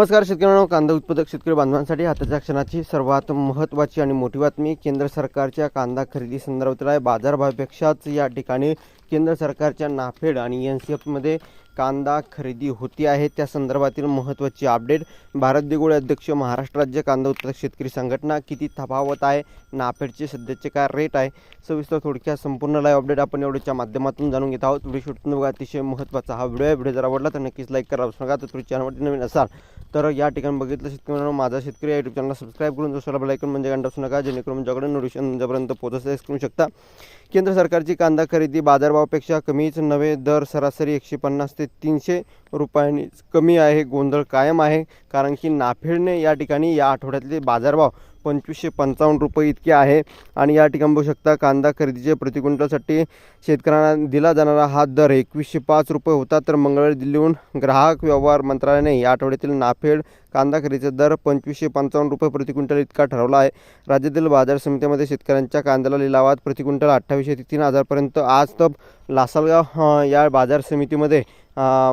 नमस्कार शेतकऱ्यांनो कांदा उत्पादक शेतकरी बांधवांसाठी आताच्या क्षणाची सर्वात महत्त्वाची आणि मोठी बातमी केंद्र सरकारच्या कांदा खरेदी संदर्भातील आहे. बाजारभावापेक्षाच या ठिकाणी केंद्र सरकारच्या नाफेड आणि एन सी एफमध्ये कांदा खरेदी होती आहे. त्या संदर्भातील महत्त्वाची अपडेट भारत दिगोळे अध्यक्ष महाराष्ट्र राज्य कांदा उत्पादक शेतकरी संघटना किती तफावत आहे नाफेडचे सध्याचे काय रेट आहे सविस्तर थोडक्यात संपूर्ण लाईव्ह अपडेट आपण एवढ्याच्या माध्यमातून जाणून घेत आहोत. व्हिडिओ शूट बघा अतिशय महत्त्वाचा हा व्हिडिओ आहे. व्हिडिओ जर आवडला तर नक्कीच लाईक करा. विसरू नका. तर तुम्ही चॅनलवरती नवीन असाल तर या ठिकाणी बघितलं शेतकऱ्यांना माझा शेतकरी यूट्यूब चॅनल सबस्क्राईब करून दुसरा बेलायकन म्हणजे घंटा असू नका. जेणेकरून माझ्याकडे नोटिफिकेशन तुमच्यापर्यंत पोहोचत करू शकता. केंद्र सरकारची कांदा खरेदी बाजारभावापेक्षा कमीच नव्हे दर सरासरी एकशे पन्नास ते तीनशे रुपयांनी कमी आहे गोंधळ कायम आहे. कारण की नाफेडने या ठिकाणी या आठवड्यातले बाजारभाव पंचवीसशे पंचावन्न रुपये इतके आहे. आणि या ठिकाणी बघू शकता कांदा खरेदीचे प्रति क्विंटलसाठी शेतकऱ्यांना दिला जाणारा हा दर एकवीसशे पाच रुपये होता. तर मंगळवारी दिल्लीहून ग्राहक व्यवहार मंत्रालयाने या आठवड्यातील नाफेड कांदा खरेदीचा दर पंचवीसशे पंचावन्न रुपये प्रति क्विंटल इतका ठरवला आहे. राज्यातील बाजार समितीमध्ये शेतकऱ्यांच्या कांद्याला लिलावात प्रति क्विंटल अठ्ठावीसशे ते तीन हजारपर्यंत आज तर लासलगाव या बाजार समितीमध्ये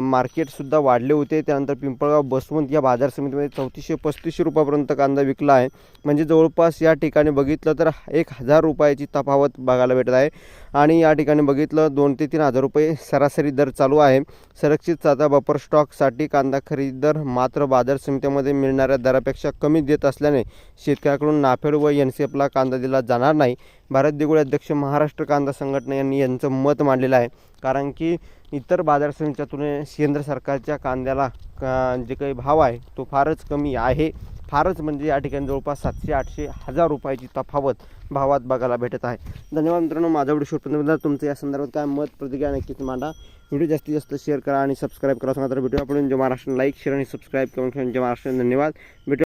मार्केटसुद्धा वाढले होते. त्यानंतर पिंपळगाव बसवंत या बाजार समितीमध्ये चौतीसशे पस्तीसशे रुपयापर्यंत कांदा विकला आहे. म्हणजे जवळपास या ठिकाणी बघितलं तर एक हजार रुपयाची तफावत बघायला भेटत आहे. आणि या ठिकाणी बघितलं दोन ते तीन हजार रुपये सरासरी दर चालू आहे. संरक्षित साधा बफर स्टॉकसाठी कांदा खरेदी दर मात्र बाजार समितीमध्ये मिळणाऱ्या दरापेक्षा कमी देत असल्याने शेतकऱ्याकडून नाफेड व एन सी एफला कांदा दिला जाणार नाही. भारत दिगोळे अध्यक्ष महाराष्ट्र कांदा संघटना यांनी यांचं मत मांडलेलं आहे. कारण की इतर बाजार समितीच्या तुलनेत केंद्र सरकारच्या कांद्याला का- जे काही भाव आहे तो फारच कमी आहे. फारच म्हणजे या ठिकाणी जवळपास सातशे आठशे हजार रुपयाची तफावत भावात बघायला भेटत आहे. धन्यवाद मित्रांनो माझा व्हिडिओ शूट तुमचं या संदर्भात काय मत प्रतिक्रिया नक्कीच मांडा. व्हिडिओ जास्तीत जास्त शेअर करा आणि सबस्क्राईब करा. सांगा तर व्हिडिओ आपण. जे महाराष्ट्र. लाईक शेअर आणि सबस्क्राईब करून जय महाराष्ट्र. धन्यवाद. व्हिडिओ